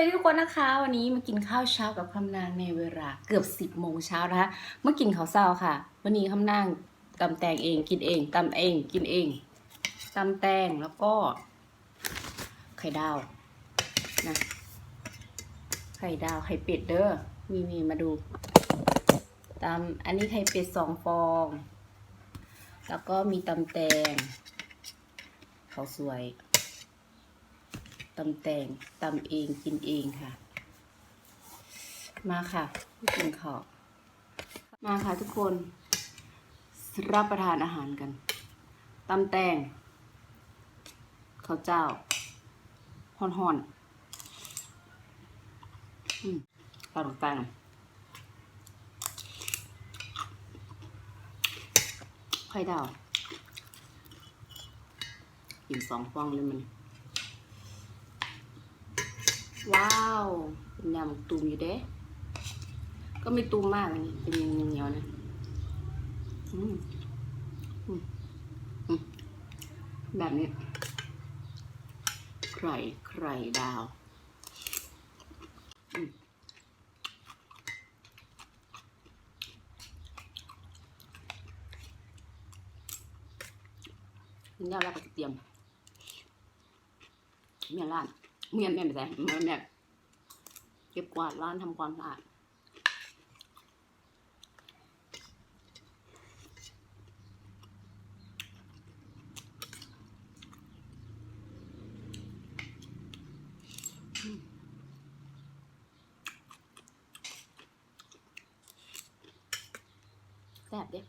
วัสดีทุกคนนะคะ วันนี้มากินข้าวเช้ากับคำนางในเวลาเกือบสิบโมงเช้านะคะเมื่อกินข้าวเช้าค่ะ วันนี้คำนางตำแตงเองกินเองตำเองกินเองตำแตงแล้วก็ ไข่ดาวนะไข่ดาวไข่เป็ดเด้อมีมีมาดูตำอันนี้ไข่เป็ดสองฟอง แล้วก็มีตำแตงข้าวสวย ตำแตงตำเองกินเองค่ะ มาค่ะกินข้าวมาค่ะทุกคน รับประทานอาหารกันตำแตงข้าวเจ้าห่อนห่อนๆอืมปลาตรงตังไข่ดาวกินสองฟองเลยมัน ว้าวเป็นยำตูมอยู่เด้ ก็ไม่ตูมมากนี่เป็นเหนียวๆนะอืมอืมอืมแบบนี้ไข่ไข่ดาวอืมกินยาวแล้วก็จะเตรียมเมียนร้าน เมียนเมียนไปใส่เมียนแบบเก็บกวาดร้านทำความสะอาดแซ่บเด้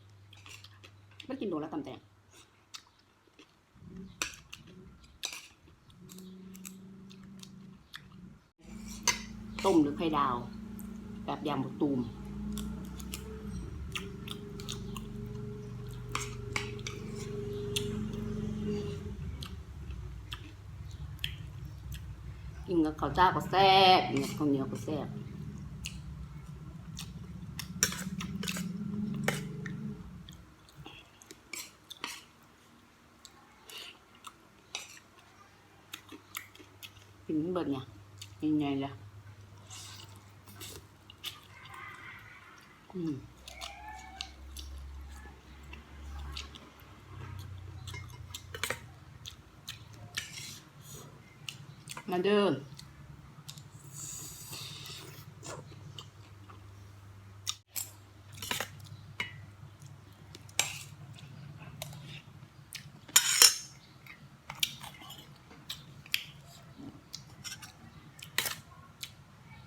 ไม่กินโดนแล้วตำแตง ต้มหรือไข่ดาว แบบยำมะตูมกินกับข้าวจ้าก็แซ่บกินกับข้าวเหนียวก็แซ่บกินเบิดเนี่ยยังไงล่ะ มาเดิน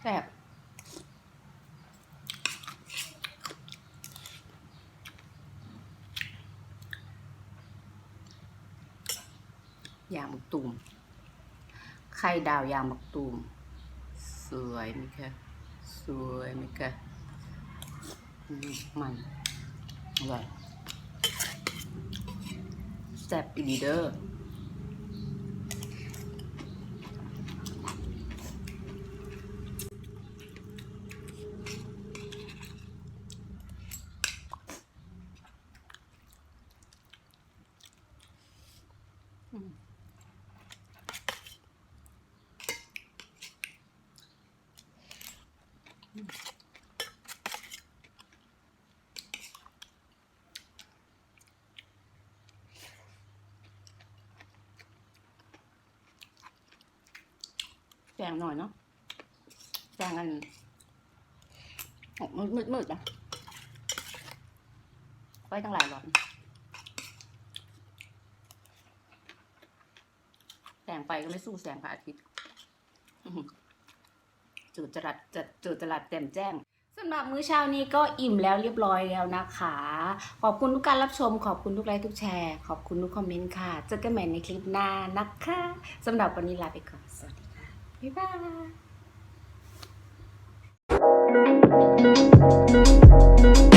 แซ่บ ยางมะตูม ไข่ดาวยางมะตูม สวยไหมคะ สวยไหมคะมมันอร่อยแซ่บอีดีเดอร์ แจงหน่อยเนาะแจงอันออกมืดมืดนะไว้ตั้งหลายร้อนแสงไฟก็ไม่สู้แสงพระอาทิตย์ จุดจรัดจุดจรัดเต็มแจ้งสำหรับมื้อเช้านี้ก็อิ่มแล้วเรียบร้อยแล้วนะคะ ขอบคุณทุกการรับชม ขอบคุณทุกไลค์ทุกแชร์ ขอบคุณทุกคอมเมนต์ค่ะ เจอกันใหม่ในคลิปหน้านะคะสำหรับวันนี้ลาไปก่อน สวัสดีค่ะ บ๊ายบาย